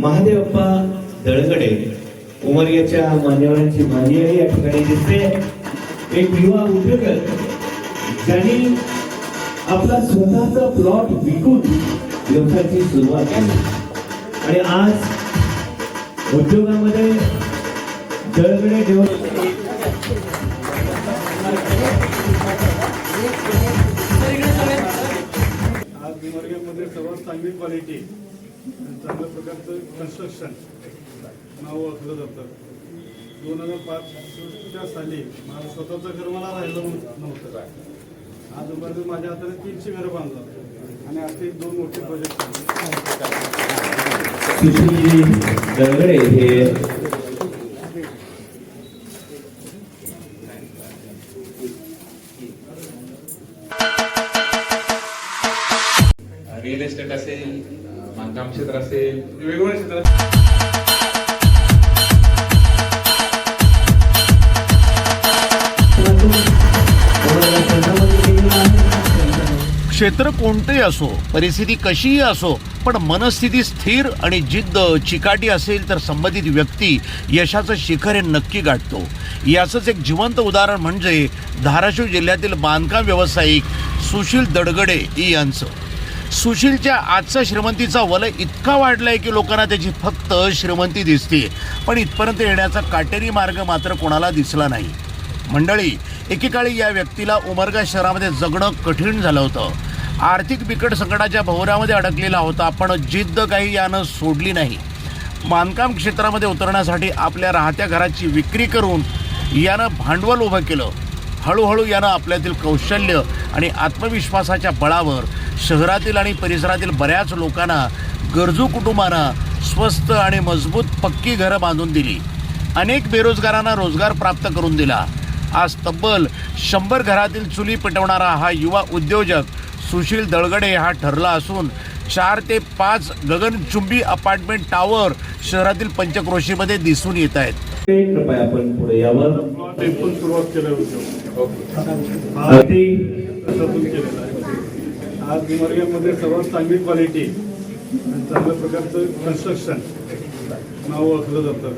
महादेवप्पा दळगडे उमरग्याच्या मान्यवरांची मान्यही या ठिकाणी दिसते. एक युवा उद्योजक ज्यांनी आपला स्वतःचा प्लॉट विकून व्यवसायाची सुरुवात केली. आणि आज उद्योगामध्ये दळगडे डेव्हलप आज गुमरग्यामध्ये सर्वात चांगली क्वालिटी चांगल्या प्रकारचं कन्स्ट्रक्शन नाव ओळखलं जातं. दोन हजार पाचच्या साली माझं स्वतःचं घर मला राहिलं नव्हतं. आज उभारले माझ्या हाताने तीनशे घरं बांधतात आणि असे दोन मोठे प्रोजेक्ट दळगडे हे रिअल एस्टेट असेल बांधकाम क्षेत्र असेल म्हणजे वेगवेगळ्या क्षेत्रात क्षेत्र. कोणतेही असो परिस्थिती कशीही असो पण मनस्थिती स्थिर आणि जिद्द चिकाटी असेल तर संबंधित व्यक्ती यशाचं शिखर हे नक्की गाठतो. याचंच एक जिवंत उदाहरण म्हणजे धाराशिव जिल्ह्यातील बांधकाम व्यावसायिक सुशील दडगडे यांचं. सुशीलच्या आजचा श्रीमंतीचा वलय इतका वाढलाय की लोकांना त्याची फक्त श्रीमंती दिसते पण इथपर्यंत येण्याचा काटेरी मार्ग मात्र कोणाला दिसला नाही. मंडळी एकेकाळी या व्यक्तीला उमरगा शहरामध्ये जगणं कठीण झालं होतं. आर्थिक बिकट संकटाच्या भोवऱ्यामध्ये अडकलेला होता पण जिद्द काही यानं सोडली नाही. बांधकाम क्षेत्रामध्ये उतरण्यासाठी आपल्या राहत्या घराची विक्री करून यानं भांडवल उभं केलं. हळूहळू यानं आपल्यातील कौशल्य आणि आत्मविश्वासाच्या बळावर शहरातील आणि परिसरातील बऱ्याच लोकांना गरजू कुटुंबांना स्वस्त आणि मजबूत पक्की घरं बांधून दिली. अनेक बेरोजगारांना रोजगार प्राप्त करून दिला. आज तब्बल शंभर घरातील चुली पेटवणारा हा युवा उद्योजक सुशील दळगडे हा ठरला असून चार ते पाच गगनचुंबी अपार्टमेंट टावर शहरातील पंचक्रोशीमध्ये दिसून येत आहेत. कृपया आपण पुढे यावं. इथून सुरुवात केलं होतं अगदी त्याच्यातून केलेलं आहे आज गुमरग्यामध्ये सर्वात चांगली क्वालिटी आणि चांगल्या प्रकारचं कन्स्ट्रक्शन नाव ओळखलं जातं.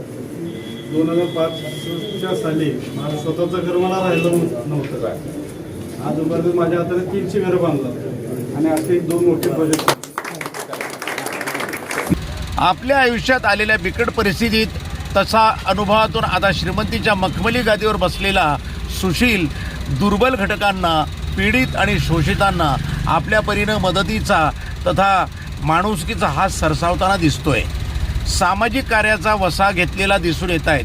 दोन हजार पाचच्या साली माझं स्वतःचं घर मला राहिलं नव्हतं. आज उभारले माझ्या हाताने तीनशे घरं बांधतात आणि असे दोन मोठे प्रोजेक्ट आपल्या आयुष्यात आलेल्या बिकट परिस्थितीत तसा अनुभवातून आता श्रीमंतीच्या मखमली गादीवर बसलेला सुशील दुर्बल घटकांना पीडित आणि शोषितांना आपल्या परीनं मदतीचा तथा माणुसकीचा हात सरसावताना दिसतोय. सामाजिक कार्याचा वसा घेतलेला दिसून येत आहेत.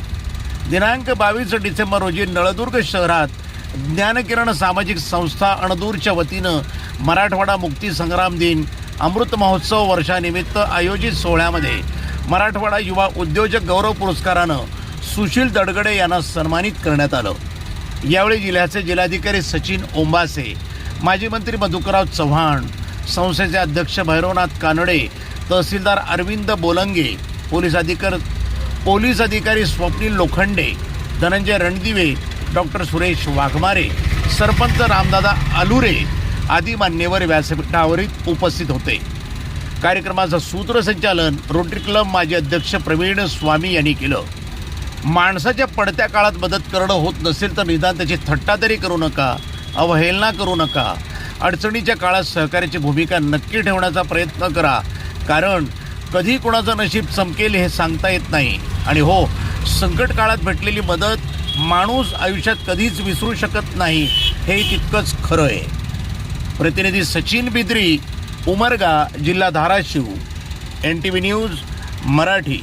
दिनांक बावीस डिसेंबर रोजी नळदुर्ग शहरात ज्ञानकिरण सामाजिक संस्था अणदूरच्या वतीनं मराठवाडा मुक्ती संग्राम दिन अमृत महोत्सव वर्षानिमित्त आयोजित सोहळ्यामध्ये मराठवाडा युवा उद्योजक गौरव पुरस्कारानं सुशील दडगडे यांना सन्मानित करण्यात आलं. यावेळी जिल्ह्याचे जिल्हाधिकारी सचिन ओंबासे माजी मंत्री मधुकरराव चव्हाण संस्थेचे अध्यक्ष भैरवनाथ कानडे तहसीलदार अरविंद बोलंगे पोलीस अधिकार पोलीस अधिकारी स्वप्नील लोखंडे धनंजय रणदिवे डॉक्टर सुरेश वाघमारे सरपंच रामदादा आलुरे आदी मान्यवर व्यासपीठावरील उपस्थित होते. कार्यक्रमाचं सूत्रसंचालन रोटरी क्लब माजी अध्यक्ष प्रवीण स्वामी यांनी केलं. माणसाच्या पडत्या काळात मदत करणं होत नसेल तर निदान त्याची थट्टा तरी करू नका अवहेलना करू नका. अडचणीच्या काळात सहकार्याची भूमिका नक्की ठेवण्याचा प्रयत्न करा कारण कधी कोणाचं नशीब चमकेल हे सांगता येत नाही. आणि हो संकट काळात भेटलेली मदत माणूस आयुष्यात कधीच विसरू शकत नाही हे तितकंच खरं आहे. प्रतिनिधी सचिन बिद्री उमरगा जिल्हा Dharashiv N T V news Marathi.